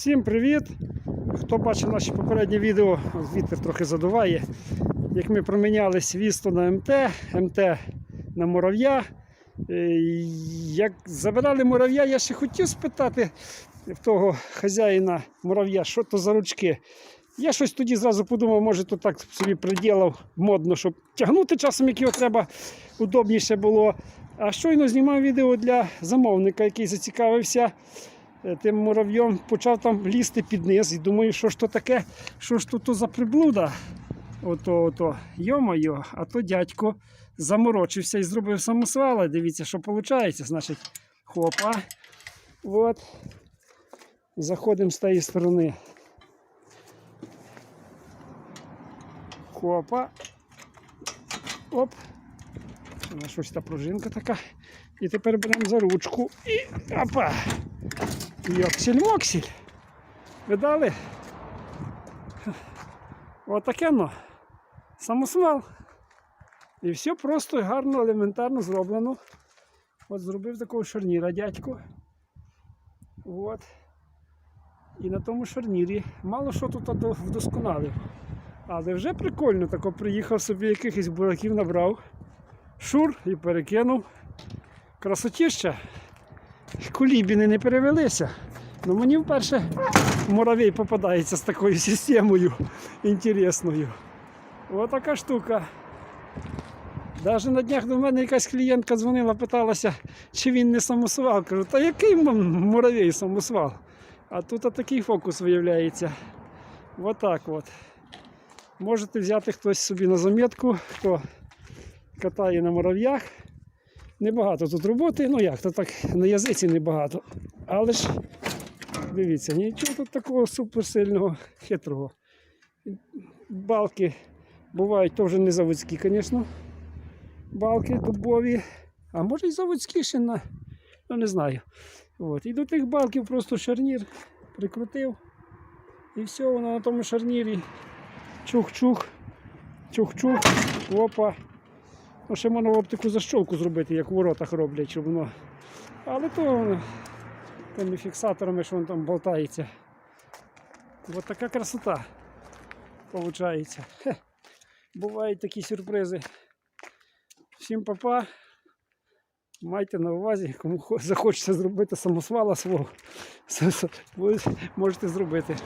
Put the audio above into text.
Всім привіт! Хто бачив наші попередні відео, вітер трохи задуває. Як ми промінялись вісто на МТ, МТ на мурав'я. Е, Як забирали мурав'я, я ще хотів спитати в того хазяїна мурав'я, що то за ручки. Я щось тоді зразу подумав, може, то так собі приділав модно, щоб тягнути часом, як його треба, удобніше було. А щойно знімав відео для замовника, який зацікавився тим муравйом, почав там лізти під низ і думаю, що ж то таке, що ж тут за приблуда. Ото, ото, йо-моє, а то дядько заморочився і зробив самосвала. Дивіться, що виходить. Значить, хопа. От. Заходимо з тієї сторони. Хопа. Оп. Щось та пружинка така. І тепер беремо за ручку і опа! Йоксель-моксель. Видали? Отаке ну. Самосвал. І все просто гарно, елементарно зроблено. От зробив такого шарніра дядько. От. І на тому шарнірі мало що тут вдосконалив. Але вже прикольно, тако приїхав собі якихось бураків набрав. Шур і перекинув. Красотіща. Кулібіни не перевелися. Ну мені вперше муравей попадається з такою системою інтересною. Отака штука. Навіть на днях до мене якась клієнтка дзвонила, питалася, чи він не самосвал. Кажу, та який муравей самосвал? А тут такий фокус виявляється. Отак от. Можете взяти хтось собі на замітку, хто катає на мурав'ях. Небагато тут роботи, ну як, то так на язиці небагато. Але ж дивіться, нічого тут такого суперсильного, хитрого. Балки бувають теж не заводські, звісно. Балки дубові, а може і заводські ще на, ну не знаю. От. І до тих балків просто шарнір прикрутив. І все, воно на тому шарнірі. Чух-чух, чух-чух, опа. Ну, ще можна в оптику защолку зробити, як в воротах роблять, щоб воно. Але то тими фіксаторами, що воно там болтається. Ось така красота. Получається. Хе. Бувають такі сюрпризи. Всім папа. Майте на увазі, кому захочеться зробити самосвала свого, можете зробити.